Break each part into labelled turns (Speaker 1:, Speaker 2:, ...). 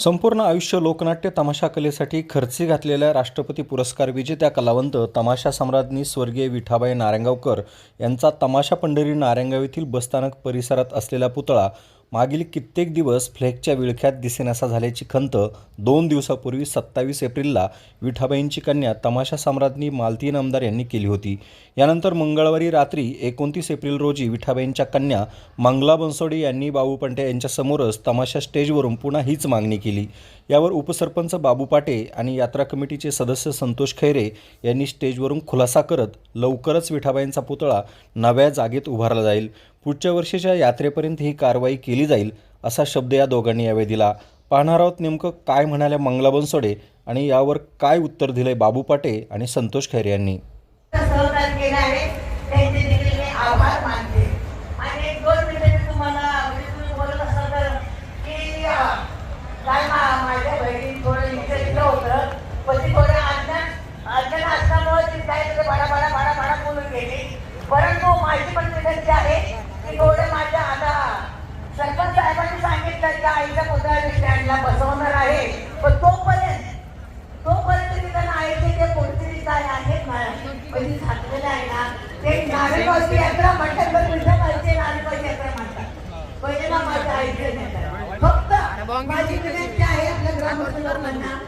Speaker 1: संपूर्ण आयुष्य लोकनाट्य तमाशा कलेसाठी खर्ची घातलेल्या राष्ट्रपती पुरस्कार विजेत्या कलावंत तमाशा सम्राज्ञी स्वर्गीय विठाबाई नारायणगावकर यांचा तमाशा पंढरी नारायणगाव येथील बसस्थानक परिसरात असलेला पुतळा मागील कित्येक दिवस फ्लेकच्या विळख्यात दिसेनासा झाल्याची खंत दोन दिवसापूर्वी सत्तावीस एप्रिलला विठाबाईंची कन्या तमाशा साम्राज्ञी मालती नामदार यांनी केली होती. यानंतर मंगळवारी रात्री एकोणतीस एप्रिल रोजी विठाबाईंच्या कन्या मंगला बनसोडे यांनी बाबू पंटे यांच्यासमोरच तमाशा स्टेजवरून पुन्हा हीच मागणी केली. यावर उपसरपंच बाबू पाटे आणि यात्रा कमिटीचे सदस्य संतोष खैरे यांनी स्टेजवरून खुलासा करत लवकरच विठाबाईंचा पुतळा नव्या जागेत उभारला जाईल. पुढच्या वर्षीच्या यात्रेपर्यंत ही कारवाई केली जाईल असा शब्द या दोघांनी यावेळी दिला. पाहणार आहोत नेमकं काय म्हणाल्या मंगला बनसोडे आणि यावर काय उत्तर दिलंय बाबू पाटे आणि संतोष खैरे यांनी
Speaker 2: सहकार्य केलं आहे त्यांचे देखील मी आभार मानते आणि एक दोन मिनिटे मी तुम्हाला म्हणजे तुम्ही बोलत असाल तर की अं, काय मा- माझ्या बहिणी थोडं इथे तिथं होतं पण ती थोडं अज्ञान अज्ञान असल्यामुळे ती काय तिथे बाडा बाडा बाडा बाडा बोलून गेली परंतु माझी पण विनंती आहे की थोडे माझ्या आता सरपंच साहेबांनी सांगितलं की आईच्या पुतळ्या स्टँडला बसवणार आहे पण तोपर्यंत तोपर्यंत तिथं नाहीचे ते कोणतरी काय आहेत ना म्हणजे झालेलं आहे ना ते नारेगावची यात्रा म्हणतात पण तुझ्या माहिती नारेगावची यात्रा म्हणतात पहिले ना माझ्या आईचे नेतात फक्त माझी विनंती आहे आपल्या ग्रामस्थ लोकांना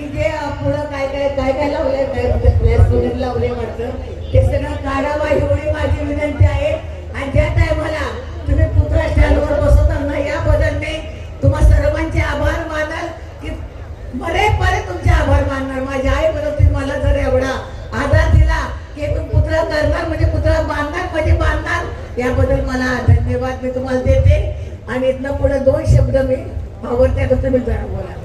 Speaker 2: की जे पुढं काय काय काय काय लावले काय प्लेस लावले वाटतं ते सगळं काढावा एवढी माझी विनंती आहे. आणि ज्या टायमाला तुम्ही पुतळा स्टँडवर बसवताना याबद्दल मी तुम्हा सर्वांचे आभार मानाल की बरे बरे तुमचे आभार मानणार. माझ्या आई बरोबर तुम्ही मला जर एवढा आधार दिला की तुम्ही पुतळा करणार म्हणजे पुतळा बांधणार म्हणजे बांधणार याबद्दल मला धन्यवाद मी तुम्हाला देते. आणि इथनं पुढे दोन शब्द मी आवडत्या कसं तुम्ही जरा बोला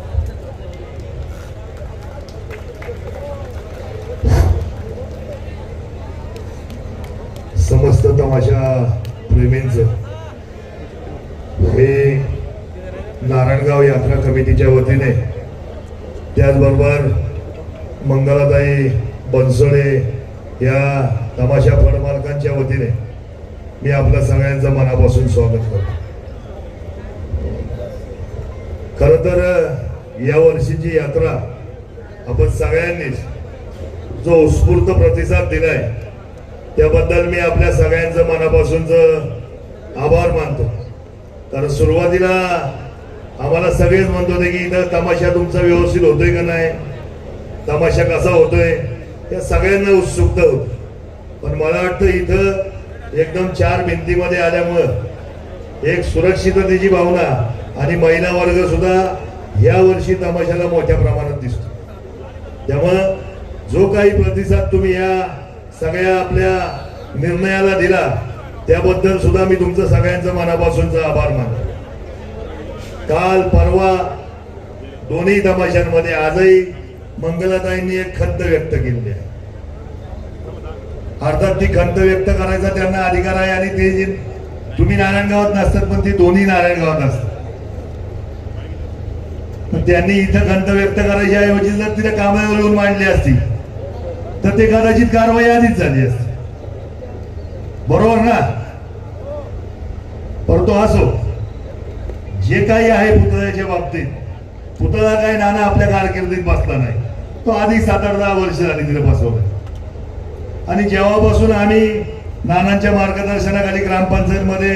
Speaker 3: समस्त माझ्या प्रेमींचं हे नारायणगाव यात्रा कमिटीच्या वतीने त्याचबरोबर मंगलाताई बनसोडे या तमाशा फळमालकांच्या वतीने मी आपल्या सगळ्यांचं मनापासून स्वागत करतो खर तर या वर्षीची यात्रा आपण सगळ्यांनीच जो उत्स्फूर्त प्रतिसाद दिलाय त्याबद्दल मी आपल्या सगळ्यांचं मनापासूनच आभार मानतो. कारण सुरुवातीला आम्हाला सगळेच म्हणत होते की इथं तमाशा तुमचा व्यवस्थित होतोय का नाही? तमाशा कसा होतोय? त्या सगळ्यांना उत्सुकता होती. पण मला वाटतं इथं एकदम चार भिंतीमध्ये आल्यामुळं एक सुरक्षिततेची भावना आणि महिला वर्ग सुद्धा या वर्षी तमाशाला मोठ्या प्रमाणात दिसतो. त्यामुळं जो काही प्रतिसाद तुम्ही या सगळ्या आपल्या निर्णयाला दिला त्याबद्दल सुद्धा मी तुमचं सगळ्यांचं मनापासूनचा आभार मानतो. काल परवा दोन्ही तमाशांमध्ये आजही मंगलाताईंनी एक खंत व्यक्त केली आहे. अर्थात ती खंत व्यक्त करायचा त्यांना अधिकार आहे आणि ते जे तुम्ही नारायणगावात नसतात पण ती दोन्ही नारायणगावात असतात. पण त्यांनी इथं खंत व्यक्त करायच्या ऐवजी जर तिथे कामावर येऊन मांडली असती तर ते कदाचित कारवाई आधीच झाली असती. बरोबर ना? परंतु असो जे काही आहे पुतळ्याच्या बाबतीत पुतळा काय नाना आपल्या कारकिर्दीत बसला नाही. तो आधी सात आठ दहा वर्ष झाली तिथे बसवला. आणि जेव्हापासून आम्ही नानांच्या मार्गदर्शनाखाली ग्रामपंचायतमध्ये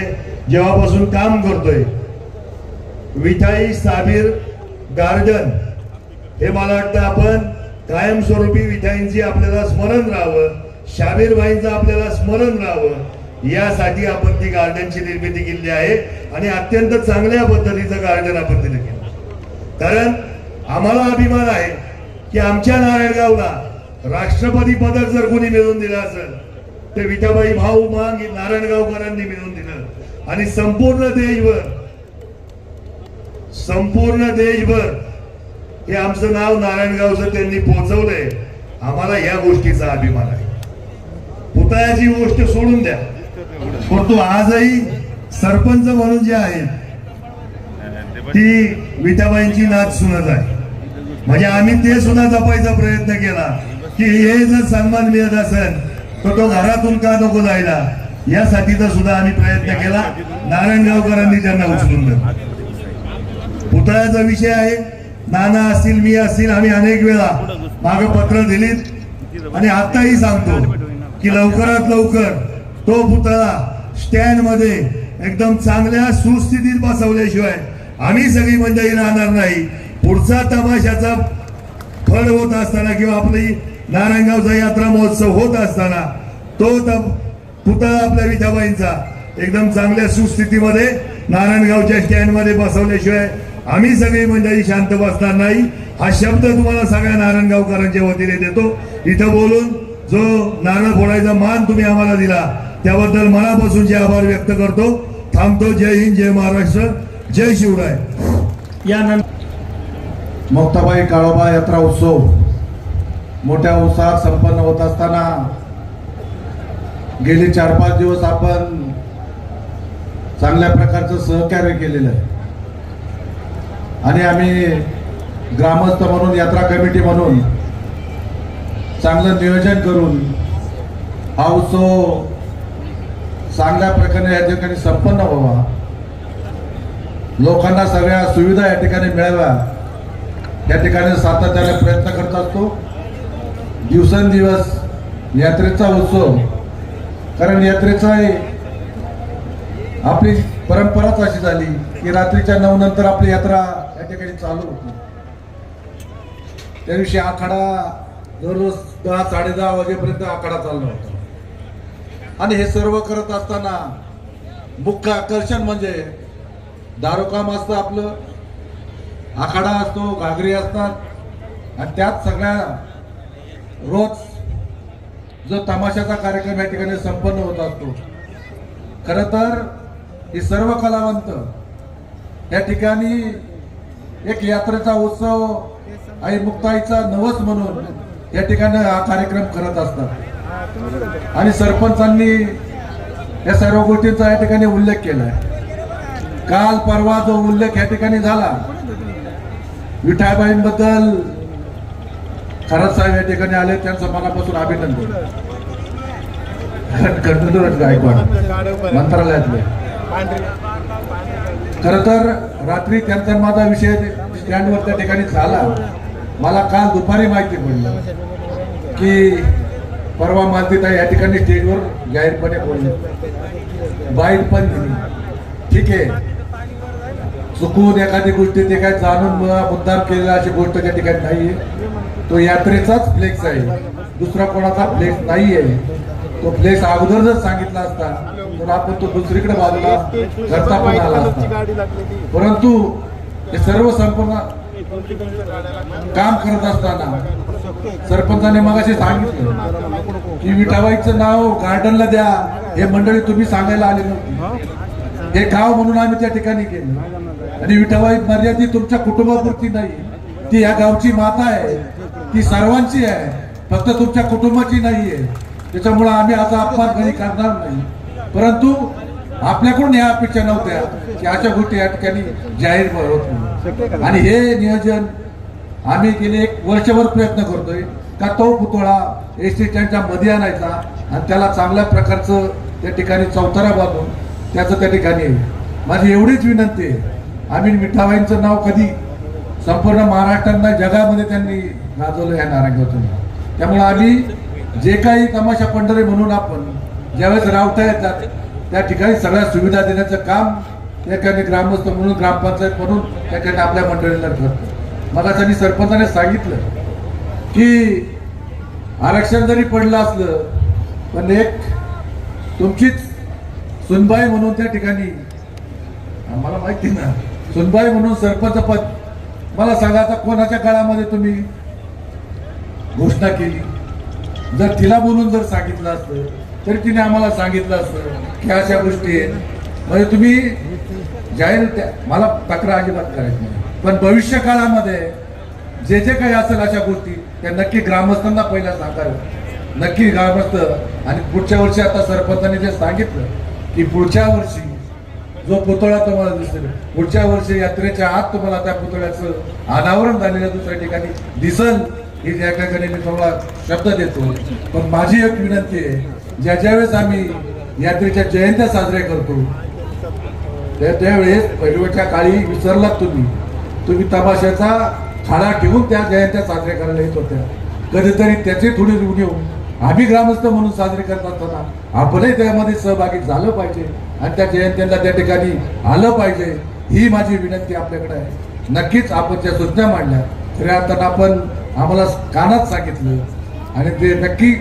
Speaker 3: जेव्हापासून काम करतोय विठाई साबीर गार्डन हे मला वाटतं आपण कायमस्वरूपी विठाईंची आपल्याला स्मरण राहावं शाबीरबाईंचं आपल्याला स्मरण राहावं यासाठी आपण ती गार्डनची निर्मिती केली आहे आणि अत्यंत चांगल्या पद्धतीचं गार्डन आपण तिथे केलं. कारण आम्हाला अभिमान आहे की आमच्या नारायणगावला राष्ट्रपती पदक जर कोणी मिळवून दिलं असेल ते विठाबाई भाऊ मांग नारायणगावकरांनी मिळवून दिलं. आणि संपूर्ण देशभर संपूर्ण देशभर हे आमचं नाव नारायणगावचं त्यांनी पोहोचवलंय आम्हाला या गोष्टीचा अभिमान आहे. पुतळ्याची गोष्ट सोडून द्या. परंतु आजही सरपंच म्हणून जे आहेत ती विठाबाईंची नाच सुनत आहे. म्हणजे आम्ही ते सुद्धा जपायचा प्रयत्न केला की हे जर सन्मान मिळत असेल तर तो घरातून का नको जायला? यासाठीचा सुद्धा आम्ही प्रयत्न केला. नारायणगावकरांनी त्यांना उचलून दिलं पुतळ्याचा विषय आहे नाना असतील मी असतील आम्ही अनेक वेळा माग पत्र दिलीत. आणि आताही सांगतो की लवकरात लवकर तो पुतळा स्टँडमध्ये एकदम चांगल्या सुस्थितीत बसवल्याशिवाय आम्ही सगळी मंडळी राहणार नाही. पुढचा तमाशाचा फळ होत असताना किंवा आपली नारायणगावचा यात्रा महोत्सव होत असताना तो त- पुतळा आपल्या विठाबाईंचा एकदम चांगल्या सुस्थितीमध्ये नारायणगावच्या स्टँडमध्ये बसवल्याशिवाय आम्ही सगळी मंडळी शांत बसणार नाही. हा शब्द तुम्हाला सगळ्या नारायणगावकरांच्या वतीने देतो. इथं बोलून जो नारळ फोडायचा मान तुम्ही आम्हाला दिला त्याबद्दल मनापासूनचे आभार व्यक्त करतो. थांबतो. जय हिंद जय महाराष्ट्र जय शिवराय.
Speaker 4: यानंतर मुक्ताबाई काळोबा यात्रा उत्सव. मोठ्या उत्साहात संपन्न होत असताना गेले चार पाच दिवस आपण चांगल्या प्रकारचं सहकार्य केलेलं आहे. आणि आम्ही ग्रामस्थ म्हणून यात्रा कमिटी म्हणून चांगलं नियोजन करून हा उत्सव चांगल्या प्रकारे या ठिकाणी संपन्न व्हावा. लोकांना सगळ्या सुविधा या ठिकाणी मिळाव्या. या ठिकाणी सातत्याने प्रयत्न करत असतो. दिवसेंदिवस यात्रेचा उत्सव कारण यात्रेचा आपली परंपराच अशी झाली की रात्रीच्या नऊ नंतर आपली यात्रा या ठिकाणी चालू होती. त्या दिवशी आखाडा दररोज दहा साडे दहा वाजेपर्यंत आखाडा चालला होता. आणि हे सर्व करत असताना मुख्य आकर्षण म्हणजे दारोकाम असतं आपलं. आखाडा असतो घागरी असतात. आणि त्यात सगळ्या रोज जो तमाशाचा कार्यक्रम या ठिकाणी संपन्न होत असतो. खरं तर ही सर्व कलावंत या ठिकाणी एक यात्रेचा उत्सव आणि मुक्ताईचा नवस म्हणून या ठिकाणी हा कार्यक्रम करत असतात. आणि सरपंचांनी या सर्व गोष्टींचा या ठिकाणी उल्लेख केलाय. काल परवा जो उल्लेख या ठिकाणी झाला विठाबाईंबद्दल खरंच साहेब या ठिकाणी आले त्यांचं मनापासून अभिनंदन. गणपतीराज गायकवाड मंत्रालयातले. खर तर रात्री त्यांचा माझा विषय स्टँडवर त्या ठिकाणी झाला मला काल दुपारी माहिती पडलं की परवा मालतीताई या ठिकाणी स्टेजवर जाहीरपणे बोलले. बाईट पण दिली. ठीक आहे. चुकून एखादी गोष्टी ते काय जाणून मुद्दाम केलेला अशी गोष्ट त्या ठिकाणी नाहीये. तो यात्रेचाच फ्लेक्स आहे. दुसरा कोणाचा फ्लेक्स आहे तो प्लेस अगोदर जर सांगितला असता. तर आपण तो दुसरीकडे बाजूला घरचा पण आला परंतु हे सर्व संपूर्ण काम करत असताना सरपंचाने मगाशी सांगितलं की विठाबाईचं नाव गार्डनला द्या. हे मंडळी तुम्ही सांगायला आले नव्हते. हे गाव म्हणून आम्ही त्या ठिकाणी गेलो. आणि विठाबाई मर्यादित तुमच्या कुटुंबापुरती नाही. ती या गावची माता आहे. ती सर्वांची आहे. फक्त तुमच्या कुटुंबाची नाही आहे त्याच्यामुळे आम्ही आता अपमान कधी करणार नाही. परंतु आपल्याकडून या अपेक्षा नव्हत्या की अशा गोष्टी या ठिकाणी जाहीर होत आणि हे नियोजन आम्ही गेले एक वर्षभर प्रयत्न करतोय का तो पुतळा एस टी स्टँडच्या मध्ये आणायचा आणि त्याला चांगल्या प्रकारचं त्या ठिकाणी चौतारा बांधून त्याचं त्या ठिकाणी माझी एवढीच विनंती आहे. आम्ही मिठाबाईंचं नाव कधी संपूर्ण महाराष्ट्रांना जगामध्ये त्यांनी गाजवलं या नारायणगावचं त्यामुळे आम्ही जे काही तमाशा पंढरे म्हणून आपण ज्यावेळेस रावता येतात त्या ठिकाणी सगळ्या सुविधा देण्याचं काम त्या ठिकाणी ग्रामस्थ म्हणून ग्रामपंचायत म्हणून त्या ठिकाणी आपल्या मंडळीला करतो मला त्यांनी सरपंचाने सांगितलं की आरक्षण जरी पडलं असलं पण एक तुमचीच सुनबाई म्हणून त्या ठिकाणी मला माहिती ना सुनबाई म्हणून सरपंच पद. मला सांगा आता कोणाच्या काळामध्ये तुम्ही घोषणा केली? जर तिला बोलून जर सांगितलं असतं तर तिने आम्हाला सांगितलं असतं की अशा गोष्टी आहेत. म्हणजे तुम्ही जाहीर त्या- मला तक्रार अजिबात करायची नाही. पण भविष्य काळामध्ये जे जे काही असेल अशा गोष्टी त्या नक्की ग्रामस्थांना पहिल्या सांगाव्या नक्की ग्रामस्थ आणि पुढच्या वर्षी आता सरपंचांनी जे सांगितलं की पुढच्या वर्षी जो पुतळा तुम्हाला दिसेल पुढच्या वर्षी यात्रेच्या आत तुम्हाला त्या पुतळ्याचं अनावरण झालेलं दुसऱ्या ठिकाणी दिसल. हे त्या ठिकाणी मी थोडा शब्द देतो. पण माझी एक विनंती आहे ज्या ज्यावेळेस आम्ही यात्रेच्या जयंत्या साजऱ्या करतो त्या त्यावेळेस पहिल्याच्या काळी विसरलात तुम्ही. तुम्ही तमाशाचा खाडा ठेवून त्या जयंत्या साजऱ्या करायला येत होत्या. कधीतरी त्याची थोडी ऋण येऊन आम्ही ग्रामस्थ म्हणून साजरे करत असताना आपणही त्यामध्ये सहभागी झालं पाहिजे आणि त्या जयंत्यांना त्या ठिकाणी आलं पाहिजे ही माझी विनंती आपल्याकडे आहे. नक्कीच आपण ज्या सूचना मांडल्या. खऱ्या आता आपण आम्हाला कानात सांगितलं. आणि ते नक्की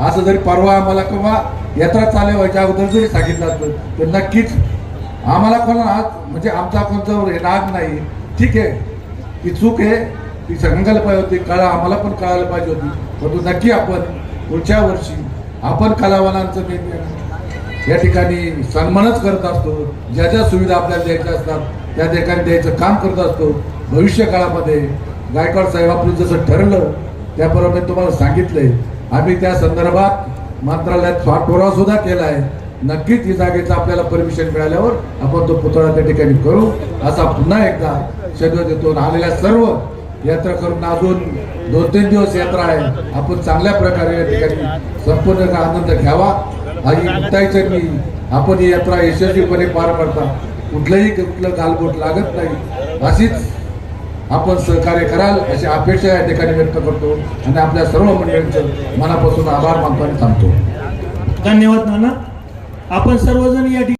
Speaker 4: असं जरी परवा आम्हाला किंवा यात्रा चालू व्हायच्या अगोदर जरी सांगितलं असतं तर नक्कीच आम्हाला कोणा आज म्हणजे आमचा कोणता हे राग नाही. ठीक आहे. ती चूक आहे. ती सांगायला पाहिजे होती. कळा आम्हाला पण कळायला पाहिजे होती. परंतु नक्की आपण पुढच्या वर्षी आपण कलावंतांचं मी या ठिकाणी सन्मानच करत असतो. ज्या ज्या सुविधा आपल्याला द्यायच्या असतात त्या ठिकाणी द्यायचं काम करत असतो. भविष्य काळामध्ये गायकवाड साहेब आपलं जसं ठरलं त्याप्रमाणे तुम्हाला सांगितलंय. आम्ही त्या संदर्भात मंत्रालयात स्वाटोरा सुद्धा केला आहे नक्कीच ही जागेचं आपल्याला परमिशन मिळाल्यावर आपण तो पुतळा त्या ठिकाणी करू. असा पुन्हा एकदा शब्द देतो आलेल्या सर्व यात्रा करून अजून दोन तीन दिवस यात्रा आहे. आपण चांगल्या प्रकारे या ठिकाणी संपूर्ण आनंद घ्यावा. आणि कुठल्याही मी आपण ही यात्रा यशस्वीपणे पार पडता. कुठलंही कुठलं गालबोट लागत नाही. अशीच आपण सहकार्य कराल अशी अपेक्षा या ठिकाणी व्यक्त करतो आणि आपल्या सर्व मंडळींचं मनापासून आभार मानतो आणि थांबतो.
Speaker 5: धन्यवाद नाना. आपण सर्वजण या ठिकाणी